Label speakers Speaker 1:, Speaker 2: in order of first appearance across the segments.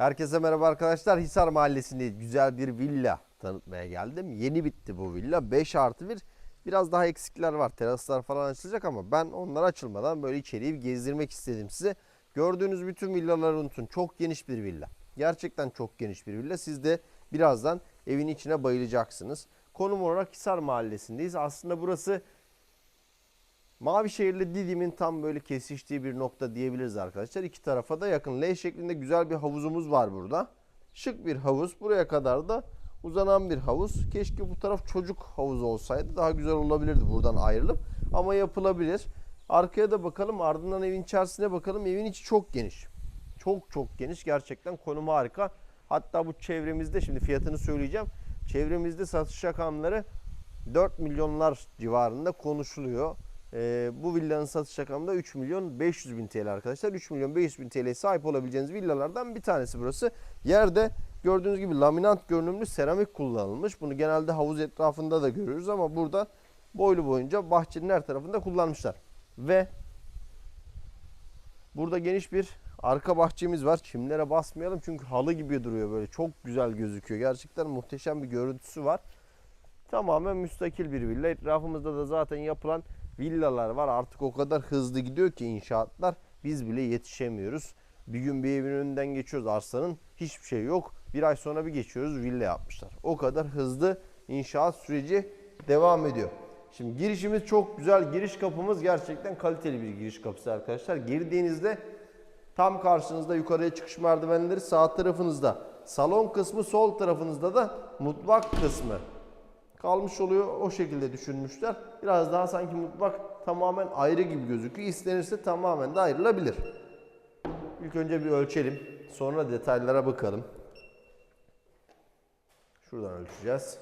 Speaker 1: Herkese merhaba arkadaşlar. Hisar Mahallesi'nde güzel bir villa tanıtmaya geldim. Yeni bitti bu villa. 5 artı 1. Biraz daha eksikler var. Teraslar falan açılacak ama ben onlar açılmadan böyle içeriği bir gezdirmek istedim size. Gördüğünüz bütün villaları unutun. Çok geniş bir villa. Gerçekten çok geniş bir villa. Siz de birazdan evin içine bayılacaksınız. Konum olarak Hisar Mahallesi'ndeyiz. Aslında burası Mavişehir'le Didim'in tam böyle kesiştiği bir nokta diyebiliriz arkadaşlar. İki tarafa da yakın. L şeklinde güzel bir havuzumuz var burada. Şık bir havuz. Buraya kadar da uzanan bir havuz. Keşke bu taraf çocuk havuzu olsaydı daha güzel olabilirdi buradan ayrılıp. Ama yapılabilir. Arkaya da bakalım. Ardından evin içerisine bakalım. Evin içi çok geniş. Çok çok geniş. Gerçekten konumu harika. Hatta bu çevremizde şimdi fiyatını söyleyeceğim. Çevremizde satış rakamları 4 milyonlar civarında konuşuluyor. Ee, bu villanın satış rakamı da 3 milyon 500 bin TL arkadaşlar. 3 milyon 500 bin TL'ye sahip olabileceğiniz villalardan bir tanesi burası. Yerde gördüğünüz gibi laminant görünümlü seramik kullanılmış. Bunu genelde havuz etrafında da görüyoruz ama burada boylu boyunca bahçenin her tarafında kullanmışlar. Ve burada geniş bir arka bahçemiz var. Çimlere basmayalım çünkü halı gibi duruyor böyle. Çok güzel gözüküyor. Gerçekten muhteşem bir görüntüsü var. Tamamen müstakil bir villa. Etrafımızda da zaten yapılan villalar var. Artık o kadar hızlı gidiyor ki inşaatlar biz bile yetişemiyoruz. Bir gün bir evin önünden geçiyoruz arsanın hiçbir şey yok. Bir ay sonra bir geçiyoruz villa yapmışlar. O kadar hızlı inşaat süreci devam ediyor. Şimdi girişimiz çok güzel. Giriş kapımız gerçekten kaliteli bir giriş kapısı arkadaşlar. Girdiğinizde tam karşınızda yukarıya çıkış merdivenleri sağ tarafınızda. Salon kısmı sol tarafınızda da mutfak kısmı kalmış oluyor. O şekilde düşünmüşler. Biraz daha sanki mutfak tamamen ayrı gibi gözüküyor. İstenirse tamamen de ayrılabilir. İlk önce bir ölçelim. Sonra detaylara bakalım. Şuradan ölçeceğiz.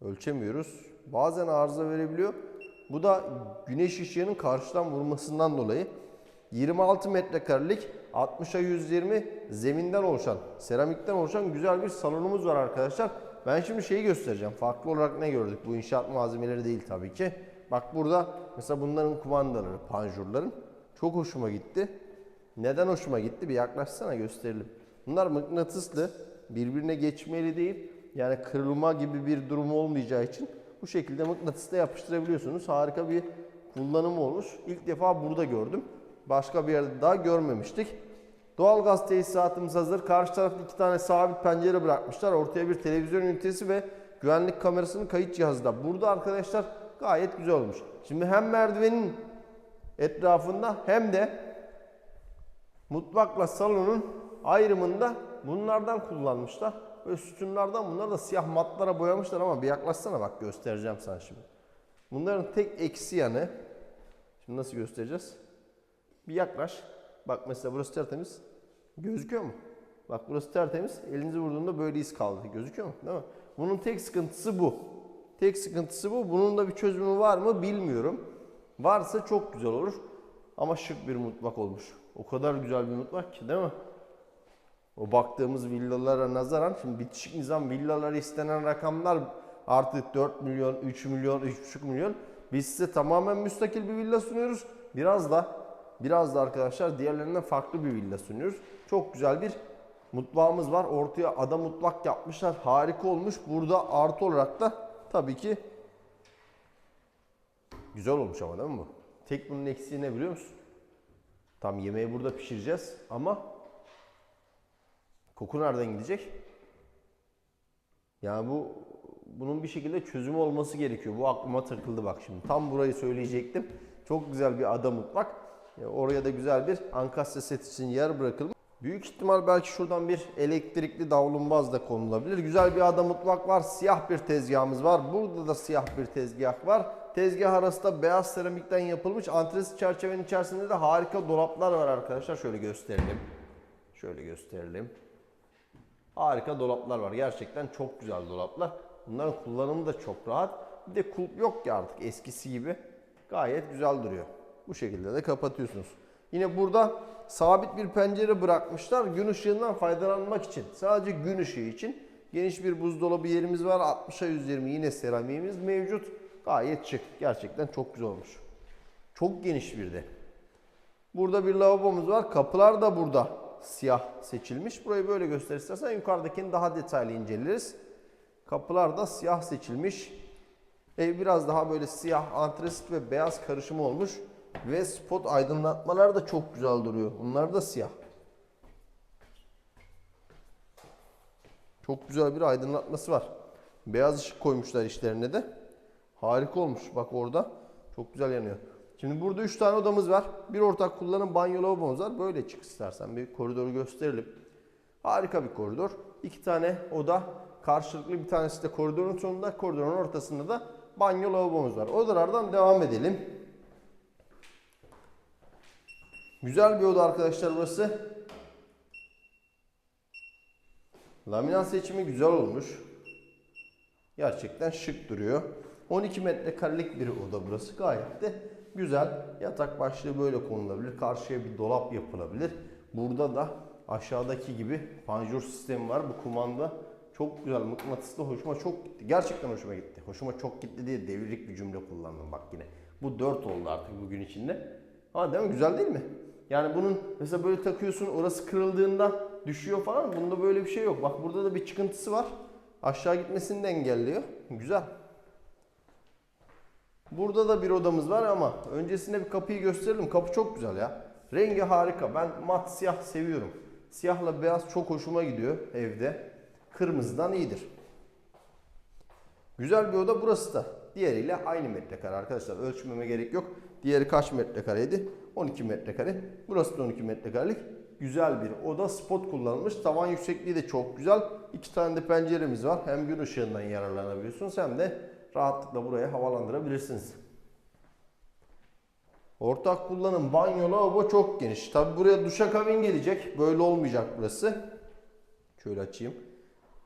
Speaker 1: Ölçemiyoruz. Bazen arıza verebiliyor. Bu da güneş ışığının karşıdan vurmasından dolayı 26 metrekarelik 60'a 120 zeminden oluşan, seramikten oluşan güzel bir salonumuz var arkadaşlar. Ben şimdi şeyi göstereceğim. Farklı olarak ne gördük? Bu inşaat malzemeleri değil tabii ki. Bak burada mesela bunların kumandaları, panjurların çok hoşuma gitti. Neden hoşuma gitti? Bir yaklaşsana gösterelim. Bunlar mıknatıslı, birbirine geçmeli değil. Yani kırılma gibi bir durum olmayacağı için bu şekilde mıknatısla yapıştırabiliyorsunuz. Harika bir kullanımı olmuş. İlk defa burada gördüm. Başka bir yerde daha görmemiştik. Doğalgaz tesisatımız hazır. Karşı tarafta iki tane sabit pencere bırakmışlar. Ortaya bir televizyon ünitesi ve güvenlik kamerasının kayıt cihazı da. Burada arkadaşlar gayet güzel olmuş. Şimdi hem merdivenin etrafında hem de mutfakla salonun ayrımında bunlardan kullanmışlar. Böyle sütunlardan bunlar da siyah matlara boyamışlar ama bir yaklaşsana bak göstereceğim sana şimdi. Bunların tek eksi yanı şimdi nasıl göstereceğiz? Bir yaklaş. Bak mesela burası tertemiz. Gözüküyor mu? Bak burası tertemiz. Elinizi vurduğunda böyle iz kaldı. Gözüküyor mu? Değil mi? Bunun tek sıkıntısı bu. Tek sıkıntısı bu. Bunun da bir çözümü var mı bilmiyorum. Varsa çok güzel olur. Ama şık bir mutfak olmuş. O kadar güzel bir mutfak ki değil mi? O baktığımız villalara nazaran şimdi bitişik nizam villalara istenen rakamlar artık 4 milyon, 3 milyon, 3,5 milyon. Biz size tamamen müstakil bir villa sunuyoruz. Biraz da biraz da arkadaşlar diğerlerinden farklı bir villa sunuyoruz. Çok güzel bir mutfağımız var. Ortaya ada mutfak yapmışlar. Harika olmuş. Burada artı olarak da tabii ki güzel olmuş ama değil mi bu? Tek bunun eksiği ne biliyor musun? Tam yemeği burada pişireceğiz ama Koku nereden gidecek? Yani bu bunun bir şekilde çözümü olması gerekiyor. Bu aklıma takıldı bak şimdi. Tam burayı söyleyecektim. Çok güzel bir ada mutfak. E, Oraya da güzel bir ankastre set için yer bırakılmış. Büyük ihtimal belki şuradan bir elektrikli davlumbaz da konulabilir. Güzel bir ada mutfak var. Siyah bir tezgahımız var. Burada da siyah bir tezgah var. Tezgah arası da beyaz seramikten yapılmış. Antresit çerçevenin içerisinde de harika dolaplar var arkadaşlar. Şöyle gösterelim. Şöyle gösterelim. Harika dolaplar var. Gerçekten çok güzel dolaplar. Bunların kullanımı da çok rahat. Bir de kulp yok ki artık eskisi gibi. Gayet güzel duruyor. Bu şekilde de kapatıyorsunuz. Yine burada sabit bir pencere bırakmışlar gün ışığından faydalanmak için. Sadece gün ışığı için. Geniş bir buzdolabı yerimiz var. 60'a 120 yine seramiğimiz mevcut. Gayet şık. Gerçekten çok güzel olmuş. Çok geniş bir de. Burada bir lavabomuz var. Kapılar da burada siyah seçilmiş. Burayı böyle göster istersen yukarıdakini daha detaylı inceleriz. Kapılar da siyah seçilmiş. Ev biraz daha böyle siyah, antresit ve beyaz karışımı olmuş. Ve spot aydınlatmalar da çok güzel duruyor. Bunlar da siyah. Çok güzel bir aydınlatması var. Beyaz ışık koymuşlar işlerine de. Harika olmuş. Bak orada. Çok güzel yanıyor. Şimdi burada 3 tane odamız var. Bir ortak kullanım banyo lavabomuz var. Böyle çık istersen bir koridoru gösterelim. Harika bir koridor. İki tane oda karşılıklı bir tanesi de koridorun sonunda, koridorun ortasında da banyo lavabomuz var. Odalardan devam edelim. Güzel bir oda arkadaşlar burası. Laminat seçimi güzel olmuş. Gerçekten şık duruyor. 12 metrekarelik bir oda burası. Gayet de güzel. Yatak başlığı böyle konulabilir. Karşıya bir dolap yapılabilir. Burada da aşağıdaki gibi panjur sistemi var. Bu kumanda çok güzel. Mıknatıslı hoşuma çok gitti. Gerçekten hoşuma gitti. Hoşuma çok gitti diye devrik bir cümle kullandım bak yine. Bu 4 oldu artık bugün içinde. Ama değil mi? Güzel değil mi? Yani bunun mesela böyle takıyorsun orası kırıldığında düşüyor falan. Bunda böyle bir şey yok. Bak burada da bir çıkıntısı var. Aşağı gitmesini de engelliyor. Güzel. Burada da bir odamız var ama öncesinde bir kapıyı gösterelim. Kapı çok güzel ya. Rengi harika. Ben mat siyah seviyorum. Siyahla beyaz çok hoşuma gidiyor evde. Kırmızıdan iyidir. Güzel bir oda burası da. Diğeriyle aynı metrekare arkadaşlar. Ölçmeme gerek yok. Diğeri kaç metrekareydi? 12 metrekare. Burası da 12 metrekarelik. Güzel bir oda. Spot kullanılmış. Tavan yüksekliği de çok güzel. İki tane de penceremiz var. Hem gün ışığından yararlanabiliyorsunuz hem de rahatlıkla buraya havalandırabilirsiniz. Ortak kullanım banyo lavabo çok geniş. Tabi buraya duşakabin gelecek. Böyle olmayacak burası. Şöyle açayım.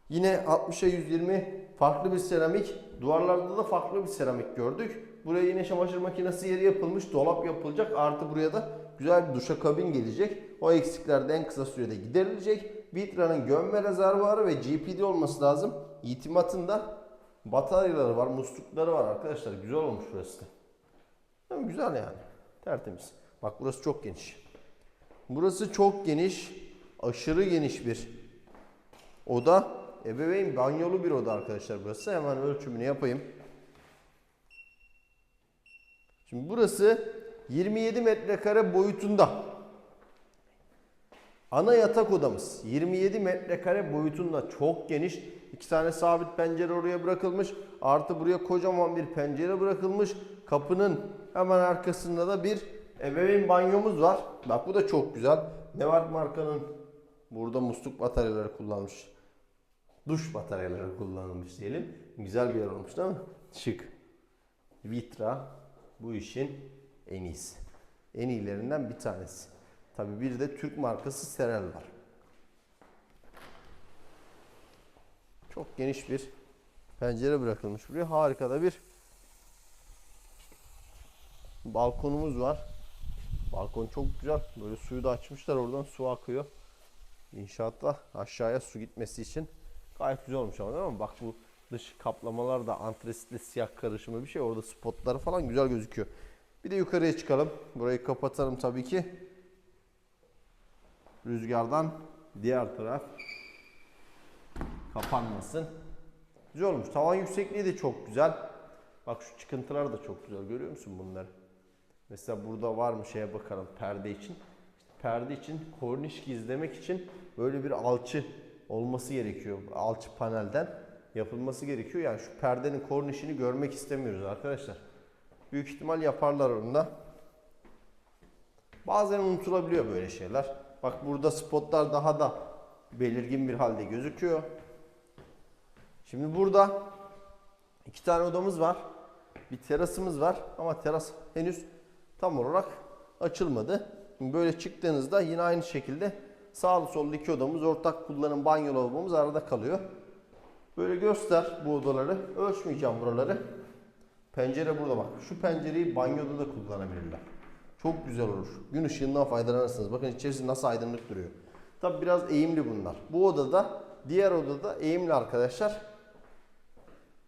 Speaker 1: Yine 60'a 120 farklı bir seramik. Duvarlarda da farklı bir seramik gördük. Buraya yine çamaşır makinesi yeri yapılmış. Dolap yapılacak. Artı buraya da güzel bir duşakabin gelecek. O eksikler de en kısa sürede giderilecek. Vitra'nın gömme rezervuarı ve GPD olması lazım. İtimatın da bataryaları var, muslukları var arkadaşlar. Güzel olmuş burası da. Ama güzel yani. Tertemiz. Bak burası çok geniş. Burası çok geniş. Aşırı geniş bir oda. Ebeveyn banyolu bir oda arkadaşlar burası. Hemen ölçümünü yapayım. Şimdi burası 27 metrekare boyutunda. Ana yatak odamız 27 metrekare boyutunda çok geniş. İki tane sabit pencere oraya bırakılmış. Artı buraya kocaman bir pencere bırakılmış. Kapının hemen arkasında da bir ebeveyn banyomuz var. Bak bu da çok güzel. Nevat markanın burada musluk bataryaları kullanmış. Duş bataryaları kullanılmış diyelim. Güzel bir yer olmuş değil mi? Şık. Vitra bu işin en iyisi. En iyilerinden bir tanesi. Tabii bir de Türk markası Serel var. Çok geniş bir pencere bırakılmış buraya. Harika da bir balkonumuz var. Balkon çok güzel. Böyle suyu da açmışlar. Oradan su akıyor. İnşaatta aşağıya su gitmesi için gayet güzel olmuş ama? Bak bu dış kaplamalar da antresitli siyah karışımı bir şey. Orada spotları falan güzel gözüküyor. Bir de yukarıya çıkalım. Burayı kapatalım tabii ki. Rüzgardan diğer taraf kapanmasın. Güzel olmuş. Tavan yüksekliği de çok güzel. Bak şu çıkıntılar da çok güzel. Görüyor musun bunları? Mesela burada var mı şeye bakalım perde için. İşte perde için korniş gizlemek için böyle bir alçı olması gerekiyor. Alçı panelden yapılması gerekiyor. Yani şu perdenin kornişini görmek istemiyoruz arkadaşlar. Büyük ihtimal yaparlar onu da. Bazen unutulabiliyor böyle şeyler. Bak burada spotlar daha da belirgin bir halde gözüküyor. Şimdi burada iki tane odamız var. Bir terasımız var ama teras henüz tam olarak açılmadı. Böyle çıktığınızda yine aynı şekilde sağlı sollu iki odamız, ortak kullanım banyo lavabomuz arada kalıyor. Böyle göster bu odaları. Ölçmeyeceğim buraları. Pencere burada bak. Şu pencereyi banyoda da kullanabilirler. Çok güzel olur. Gün ışığından faydalanırsınız. Bakın içerisi nasıl aydınlık duruyor. Tabi biraz eğimli bunlar. Bu odada, diğer odada eğimli arkadaşlar.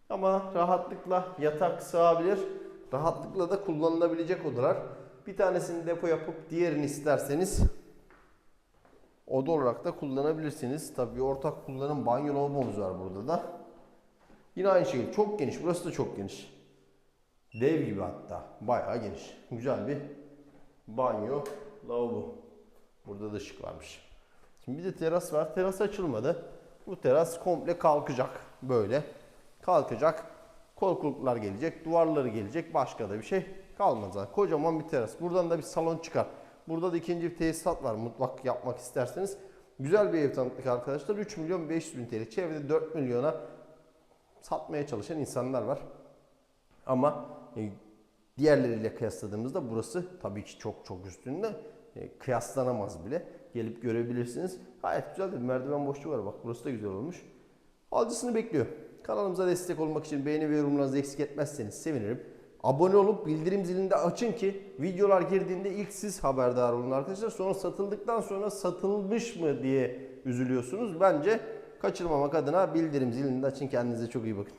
Speaker 1: Ama rahatlıkla yatak sığabilir. Rahatlıkla da kullanılabilecek odalar. Bir tanesini depo yapıp diğerini isterseniz oda olarak da kullanabilirsiniz. Tabii ortak kullanım banyo lavabomuz var burada da. Yine aynı şekilde çok geniş. Burası da çok geniş. Dev gibi hatta. Bayağı geniş. Güzel bir banyo, lavabo. Burada da ışık varmış. Şimdi bir de teras var. Teras açılmadı. Bu teras komple kalkacak. Böyle. Kalkacak. Korkuluklar gelecek. Duvarları gelecek. Başka da bir şey kalmaz. Kocaman bir teras. Buradan da bir salon çıkar. Burada da ikinci bir tesisat var. Mutfak yapmak isterseniz. Güzel bir ev tanıttık arkadaşlar. 3 milyon 500 bin TL. Çevrede 4 milyona satmaya çalışan insanlar var. Ama e, diğerleriyle kıyasladığımızda burası tabii ki çok çok üstünde. E, kıyaslanamaz bile. Gelip görebilirsiniz. Gayet güzel bir merdiven boşluğu var. Bak burası da güzel olmuş. Alıcısını bekliyor. Kanalımıza destek olmak için beğeni ve yorumlarınızı eksik etmezseniz sevinirim. Abone olup bildirim zilini de açın ki videolar girdiğinde ilk siz haberdar olun arkadaşlar. Sonra satıldıktan sonra satılmış mı diye üzülüyorsunuz. Bence kaçırmamak adına bildirim zilini de açın. Kendinize çok iyi bakın.